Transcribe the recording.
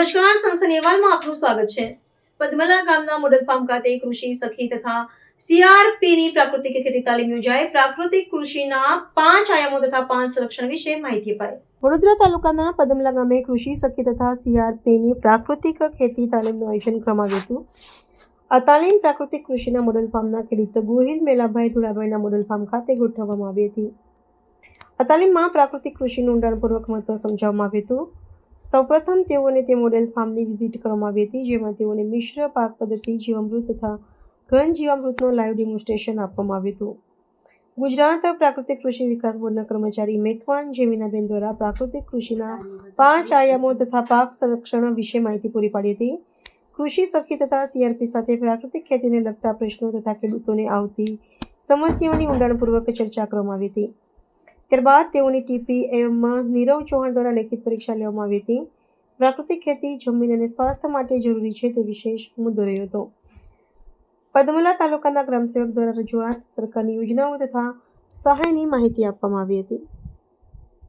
અહેવાલમાં આપનું સ્વાગત છે. પદ્મલા ગામના મોડલ ફાર્મ ખાતે કૃષિ સખી તથા સીઆરપીની પ્રાકૃતિક ખેતી તાલીમ યોજાઈ પ્રાકૃતિક કૃષિના પાંચ આયામો તથા પાંચ સંરક્ષણ વિશે માહિતી અપાઈ વડોદરા તાલુકાના પદમલા ગામે કૃષિ સખી તથા સીઆરપીની પ્રાકૃતિક ખેતી તાલીમનું આયોજન કરવામાં આવ્યું હતું. આ તાલીમ પ્રાકૃતિક કૃષિના મોડલ ફાર્મના ખેડૂત ગોહિલ મેલાભાઈ ધુળાભાઈના મોડલ ફાર્મ ખાતે ગોઠવવામાં આવી હતી. આ તાલીમમાં પ્રાકૃતિક કૃષિનું ઊંડાણપૂર્વક મહત્વ સમજાવવામાં આવ્યું હતું. સૌપ્રથમ તેઓને તે મોડેલ ફાર્મની વિઝિટ કરવામાં આવી હતી, જેમાં તેઓને મિશ્ર પાક પદ્ધતિ જીવામૃત તથા ઘન જીવામૃતનું લાઈવ ડેમોન્સ્ટ્રેશન આપવામાં આવ્યું હતું. ગુજરાત પ્રાકૃતિક કૃષિ વિકાસ બોર્ડના કર્મચારી મેઘવાન જેમિનાબેન દ્વારા પ્રાકૃતિક કૃષિના પાંચ આયામો તથા પાક સંરક્ષણ વિશે માહિતી પૂરી પાડી હતી. કૃષિ સખી તથા સીઆરપી સાથે પ્રાકૃતિક ખેતીને લગતા પ્રશ્નો તથા ખેડૂતોને આવતી સમસ્યાઓની ઊંડાણપૂર્વક ચર્ચા કરવામાં આવી હતી. ત્યારબાદ તેઓની ટીપી એમ નીરવ ચૌહાણ દ્વારા લેખિત પરીક્ષા લેવામાં આવી હતી. પ્રાકૃતિક ખેતી, જમીન અને સ્વાસ્થ્ય માટે જરૂરી છે તે વિશેષ મુદ્દો રહ્યો હતો. પદમલા તાલુકાના ગ્રામસેવક દ્વારા રજૂઆત સરકારની યોજનાઓ તથા સહાયની માહિતી આપવામાં આવી હતી.